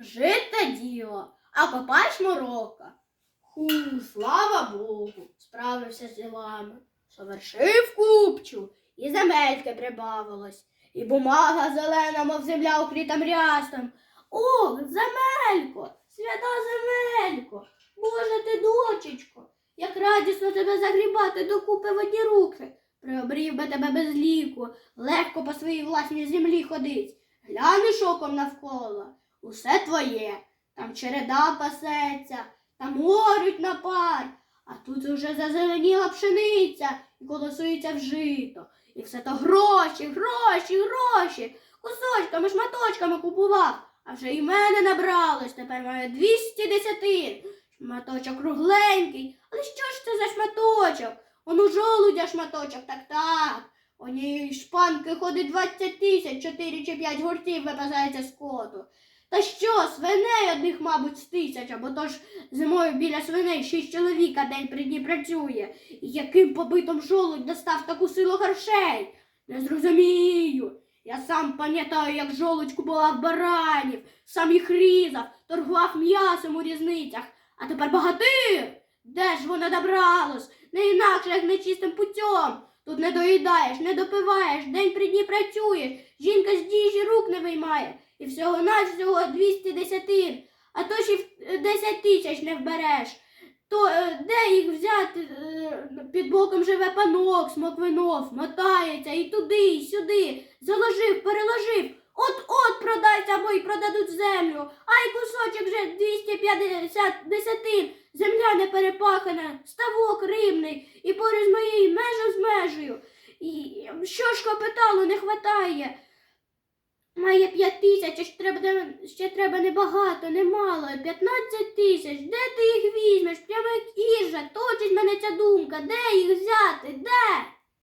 жите діло, а копач морока. Ху, слава Богу, справився з ділами. Совершив купчу, і земельки прибавилось, і бумага зелена, мов земля укрита рястом. О, земелько, свята земелько, Боже ти, дочечко, як радісно тебе загрібати докупи в одні руки. Приобрів би тебе без ліку, легко по своїй власній землі ходить. Глянеш оком навколо, усе твоє. Там череда пасеться, там орють на пар, а тут уже зазеленіла пшениця і колосується в жито. І все то гроші, гроші, гроші. Кусочками, шматочками купував, а вже і мене набралось, тепер маю 200 десятин. Шматочок кругленький, але що ж це за шматочок? Он у жолудя шматочок, так так. У ній шпанки ходить 20 тисяч, 4 чи 5 гуртів випасається скоту. Та що, свиней одних, мабуть, з тисяча, бо то ж зимою біля свиней шість чоловіка день при дні працює. І яким побитом жолудь достав таку силу грошей? Не зрозумію. Я сам пам'ятаю, як жолудь купував баранів, сам їх різав, торгував м'ясом у різницях. А тепер багатир. Де ж воно добралось? Не інакше, як нечистим путем. Тут не доїдаєш, не допиваєш, день при дні працюєш, жінка з діжі рук не виймає. І всього навсього 200 десятин, а то ще й 10 тисяч не вбереш. То е, де їх взяти? Е, Під боком живе панок, смоквинов, мотається і туди, і сюди. Заложив, переложив. От-от продайся або й продадуть землю. Ай кусочок вже 250 десятин. Земля не перепахана, ставок рибний, і поряд з моєю межа з межею. І що ж капіталу не хватає? Має п'ять тисяч, а ще треба, ще треба небагато, немало, п'ятнадцять тисяч. Де ти їх візьмеш? Прямо як Іржа. точить мене ця думка. Де їх взяти? Де?